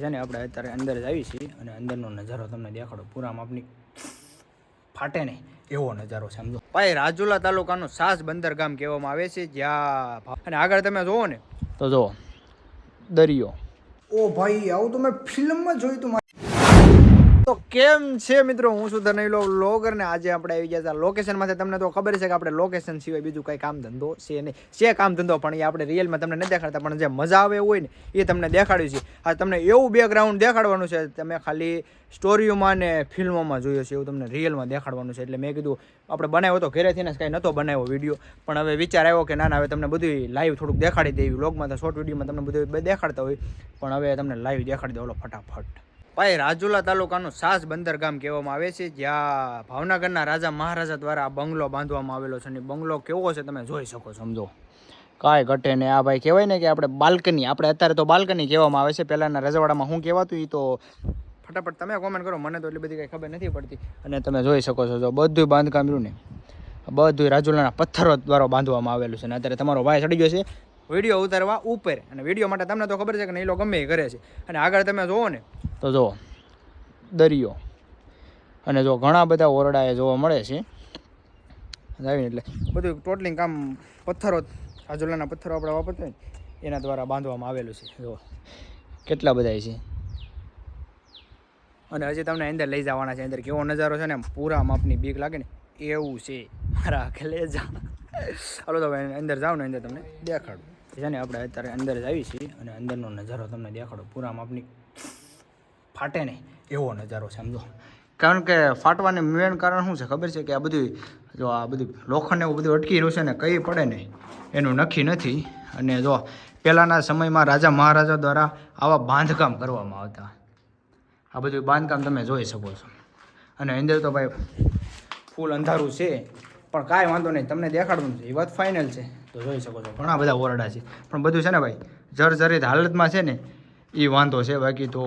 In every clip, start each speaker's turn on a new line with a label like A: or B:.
A: છે ને આપણે અત્યારે અંદર જ આવી છીએ અને અંદરનો નજારો તમને દેખાડો. પૂરા માપની ફાટે નહીં એવો નજારો છે સમજો ભાઈ રાજુલા તાલુકાનું સાસ બંદર ગામ કહેવામાં આવે છે જ્યાં અને આગળ તમે જુઓ ને. તો જુઓ. દરિયો. ઓ ભાઈ આવું તો મેં ફિલ્મમાં જોયું તું તો કેમ છે મિત્રો? હું છું ધનૈલો વ્લોગર ને આજે આપણે આવી ગયા હતા લોકેશનમાંથી તમને તો ખબર છે કે આપણે લોકેશન સિવાય બીજું કંઈ કામ ધંધો છે નહીં. છે કામ ધંધો, પણ એ આપણે રિયલમાં તમને નથી દેખાડતા. પણ જે મજા આવે હોય ને, એ તમને દેખાડ્યું છે. આ તમને એવું બેકગ્રાઉન્ડ દેખાડવાનું છે, તમે ખાલી સ્ટોરીઓમાં ને ફિલ્મોમાં જોયો છે, એવું તમને રિયલમાં દેખાડવાનું છે. એટલે મેં કીધું, આપણે બનાવ્યો તો ઘરેથી ને કાંઈ નહોતો બનાવ્યો વીડિયો પણ હવે વિચાર આવ્યો કે ના ના, હવે તમને બધું લાઈવ થોડુંક દેખાડી દેવી વ્લોગમાં તો શોર્ટ વિડીયોમાં તમને બધું દેખાડતા હોય. પણ હવે તમને લાઈવ દેખાડી દો ફટાફટ. ભાઈ, રાજુલા તાલુકાનું સાસ બંદર ગામ કહેવામાં આવે છે, જ્યાં ભાવનગરના રાજા મહારાજા દ્વારા આ બંગલો બાંધવામાં આવેલો છે અને બંગલો કેવો છે તમે જોઈ શકો સમજો. કાંઈ ઘટે ને આ ભાઈ કહેવાય ને કે આપણે બાલ્કની, આપણે અત્યારે તો બાલ્કની કહેવામાં આવે છે. પહેલાંના રજવાડામાં શું કહેવાતું એ તો ફટાફટ તમે કોમેન્ટ કરો, મને તો એટલી બધી કંઈ ખબર નથી પડતી. અને તમે જોઈ શકો છો, જો બધું બાંધકામ રહ્યું ને બધું રાજુલાના પથ્થરો દ્વારા બાંધવામાં આવેલું છે. અને અત્યારે તમારો ભાઈ ચડી ગયો છે, વીડિયો ઉતારવા ઉપર. અને વીડિયો માટે તમને તો ખબર છે કે નહીં લોકો ગમે કરે છે. અને આગળ તમે જોવો ને તો જો દરિયો. અને જો ઘણા બધા ઓરડા એ જોવા મળે છે. આવીને એટલે. બધું ટોટલિંગ કામ પથ્થરો આજુલાના પથ્થરો આપણે વાપરતા હોય એના દ્વારા બાંધવામાં આવેલું છે. જો કેટલા બધા છે. અને હજી તમને અંદર લઈ જવાના છે. અંદર કેવો નજારો છે ને પૂરા માપની બીક લાગે ને, એવું છે. મારા કલેજા હાલો, તો અંદર જાઓ ને, અંદર તમને દેખાડું. છે ને, આપણે અત્યારે અંદર જ આવી છીએ અને અંદરનો નજારો તમને દેખાડો. પૂરા માપની ફાટે નહીં, એવો નજારો સમજો કારણ કે ફાટવાનું મેન કારણ શું છે ખબર છે કે આ બધું, જો આ બધું લોખંડ એવું બધું અટકી રહ્યું છે ને કઈ પડે ને એનું નક્કી નથી. અને જો પહેલાંના સમયમાં રાજા મહારાજા દ્વારા આવા બાંધકામ કરવામાં આવતા. આ બધું બાંધકામ તમે જોઈ શકો છો. અને અંદર તો ભાઈ ફૂલ અંધારું છે, પણ કાંઈ વાંધો નહીં, તમને દેખાડવું છે. એ વાત ફાઇનલ છે. તો જોઈ શકો છો, ઘણા બધા ઓરડા છે. પણ બધું છે ને ભાઈ, જર્જરિત હાલતમાં છે ને, એ વાંધો છે. બાકી તો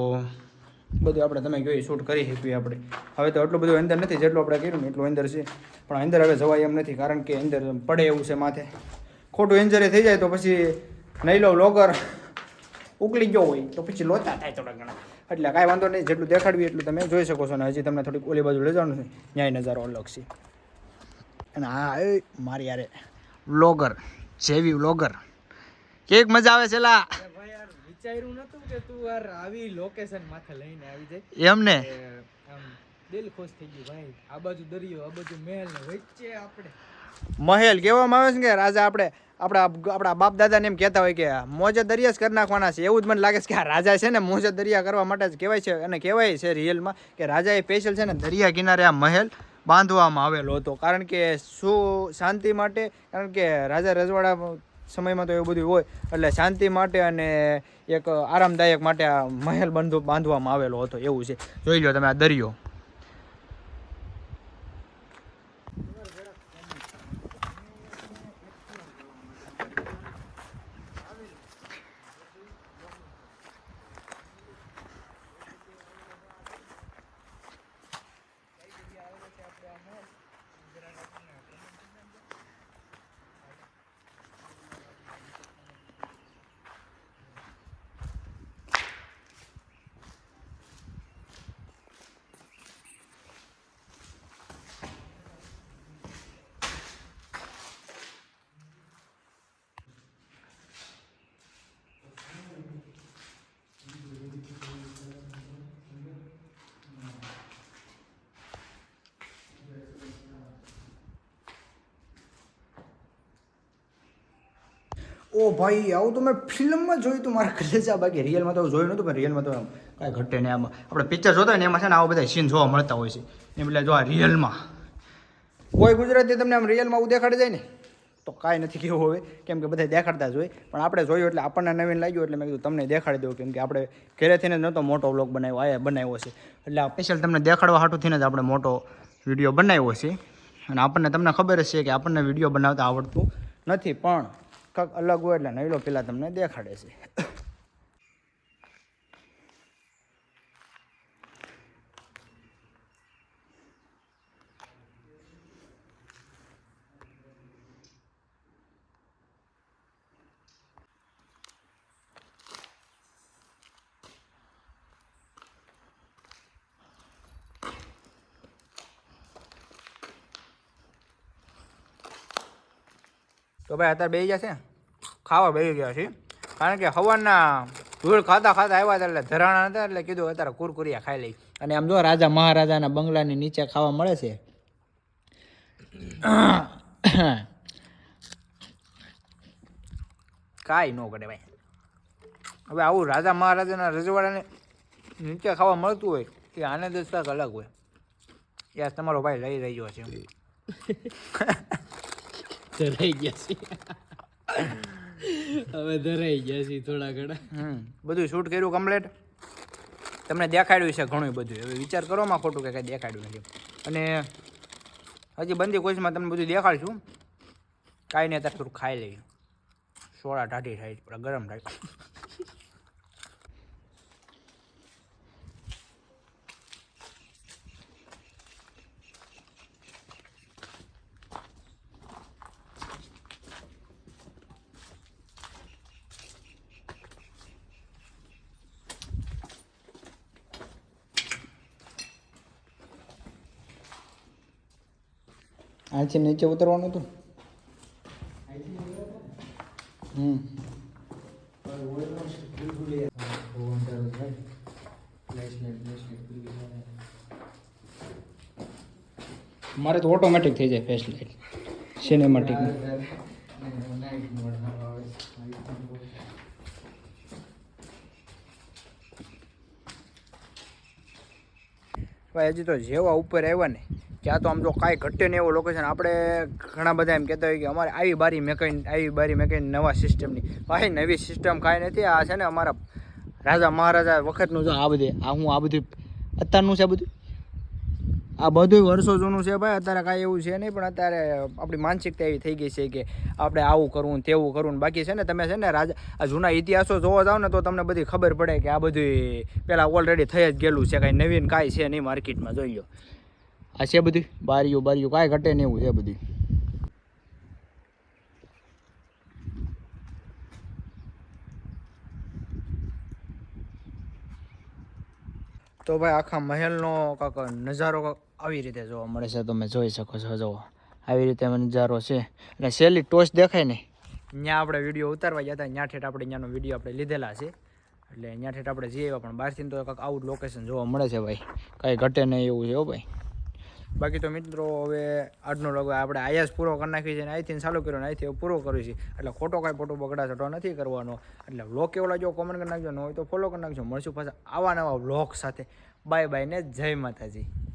A: બધું આપણે તમે કહ્યું શૂટ કરી શકીએ આપણે. હવે તો એટલું બધું અંદર નથી, જેટલું આપણે કર્યું એટલું અંદર છે. પણ અંદર હવે જવાય એમ નથી, કારણ કે અંદર પડે એવું છે માથે. ખોટું ઇન્જરી થઈ જાય તો પછી નહીં લો લોગર ઉકળી ગયો હોય તો પછી લોચા થાય થોડા ઘણા. એટલે કાંઈ વાંધો નહીં, જેટલું દેખાડવી એટલું તમે જોઈ શકો છો ને હજી તમને થોડીક ઓલી બાજુ લઈ જવાનું છે, ન્યાય નજારો અલગ છે. અને હા એ, મારી યારે વ્લોગર જેવી વ્લોગર કેક મજા આવે છે, લા?
B: વિચાર્યું નતું કે તું યાર આવી લોકેશન માથે લઈને આવી જાય.
A: એમને?
B: આમ દિલ ખુશ થઈ ગયું ભાઈ. આ બાજુ દરિયો આ બાજુ મહેલ ને વચ્ચે આપણે.
A: મહેલ કહેવામાં આવે છે કે રાજા આપણે આપણા આપણા બાપ દાદાને એમ કહેતા હોય કે મોજે દરિયા જ કરી નાખવાના છે. એવું જ મને લાગે છે કે આ રાજા છે ને મોજે દરિયા કરવા માટે જ કહેવાય છે અને કહેવાય છે રિયલમાં કે રાજા એ સ્પેશિયલ છે ને દરિયા કિનારે આ મહેલ બાંધવામાં આવેલો હતો. કારણ કે શું શાંતિ માટે કારણ કે રાજા રજવાડા સમયમાં તો એવું બધું હોય. એટલે શાંતિ માટે અને એક આરામદાયક માટે આ મહેલ બંધ બાંધવામાં આવેલો હતો. એવું છે. જોઈ લો તમે આ દરિયો. ઓ ભાઈ, આવું તો મેં ફિલ્મમાં જોયું હતું મારા કલેજા બાકી. રિયલમાં તો જોયું નહોતું, પણ રિયલમાં તો કાંઈ ઘટે ને આમાં. આપણે પિક્ચર જોતા હોય ને એમાં છે ને આવા બધા સીન જોવા મળતા હોય છે. એમ એટલે જો આ રિયલમાં કોઈ ગુજરાતી તમને આમ રિયલમાં આવું દેખાડી જાય ને, તો કાંઈ નથી કેવું હવે. કેમ કે બધા દેખાડતા જ હોય. પણ આપણે જોયું એટલે આપણને નવીન લાગ્યું એટલે મેં કીધું તમને દેખાડી દઉં. કેમ કે આપણે ઘરેથી ને નહોતો મોટો વ્લોગ બનાવ્યો, આ બનાવ્યો છે. એટલે આ સ્પેશિયલ તમને દેખાડવા હાટું જ આપણે મોટો વીડિયો બનાવ્યો છે. અને આપણને તમને ખબર જ છે કે આપણને વીડિયો બનાવતા આવડતું નથી. પણ કાંઈક અલગ હોય એટલે નવીલો પેલા તમને દેખાડે છે. તો ભાઈ અત્યારે બેસી જશે ખાવા બેસી ગયા છે કારણ કે હવાના ધૂળ ખાતા ખાતા આવ્યા હતા એટલે ધરાણા હતા એટલે કીધું અત્યારે કુરકુરિયા ખાઈ લઈ. અને આમ જો રાજા મહારાજાના બંગલાની નીચે ખાવા મળે છે. કાંઈ ન કરે ભાઈ. હવે આવું રાજા મહારાજાના રજવાડાને નીચે ખાવા મળતું હોય એ આનંદ જ અલગ હોય. યાર તમારો ભાઈ લઈ રહ્યો છે.
B: ધરાઈ ગયા છે. હવે ધરાઈ ગયા છે થોડા ઘણા.
A: બધું શૂટ કર્યું કમ્પ્લેટ તમને દેખાડ્યું છે ઘણું બધું. હવે વિચાર કરો માં ખોટું કે કાંઈ દેખાડ્યું નથી. અને હજી બંદી કોશમાં તમને બધું દેખાડશું. કાંઈ નહીં, અત્યારે થોડું ખાઈ લઈએ. સોડા ઢાઢી થાય ગરમ થાય આથી નીચે ઉતરવાનું હતું. મારે તો ઓટોમેટિક થઈ જાય ફેસ લાઇટ સિનેમેટિક ભાઈ, હજી તો જેવા ઉપર આવ્યા ને ત્યાં તો આમ જો કાંઈ ઘટે ને એવો લોકેશન આપણે ઘણા બધા એમ કહેતા હોય કે અમારે આવી બારી મેકઈન આવી બારી મેકઈન નવા સિસ્ટમની ભાઈ, નવી સિસ્ટમ કાંઈ નથી. આ છે ને અમારા રાજા મહારાજા વખતનું જો આ બધે, આ હું આ બધું, અત્યારનું છે બધું? આ બધું વર્ષો જૂનું છે ભાઈ. અત્યારે કાંઈ એવું છે નહીં, પણ અત્યારે આપણી માનસિકતા એવી થઈ ગઈ છે કે આપણે આવું કરવું તેવું કરવું બાકી છે ને તમે છે ને રાજા, આ જૂના ઇતિહાસો જોવા જાઓ ને તો તમને બધી ખબર પડે કે આ બધું પહેલાં ઓલરેડી થઈ જ ગયેલું છે. કાંઈ નવીન કાંઈ છે નહીં માર્કેટમાં જોઈ લો આ છે બધું? બારીઓ બારીઓ, કાંઈ ઘટે નહીં એવું છે બધું. તો ભાઈ આખા મહેલનો કાંક નજારો કાંક આવી રીતે જોવા મળે છે, તમે જોઈ શકો છો જો આવી રીતે નજારો છે. અને સહેલી ટોચ દેખાય ને ત્યાં આપણે વીડિયો ઉતારવા ગયા હતા ઠેઠ આપણે ત્યાંનો વીડિયો આપણે લીધેલા છે. એટલે ત્યાં ઠેઠ આપણે જઈએ પણ બહારથી તો કાંક આવું લોકેશન જોવા મળે છે, ભાઈ. કાંઈ ઘટે નહીં એવું છે, હો, ભાઈ. બાકી તો મિત્રો હવે આજનો લગભગ આપણે આયા પૂરો કરી નાખી છે અને અહીંથી ચાલુ કર્યો ને અહીંથી પૂરો કર્યું છે. એટલે ખોટો કાંઈ ફોટો બગડાસટો નથી કરવાનો. એટલે વ્લોગ કેવો લાગ્યો કોમેન્ટ કરી નાખજો, ન હોય તો ફોલો કરી નાખજો. મળશું પાછા આવા નવા વ્લોગ સાથે. બાય બાય ને જય માતાજી.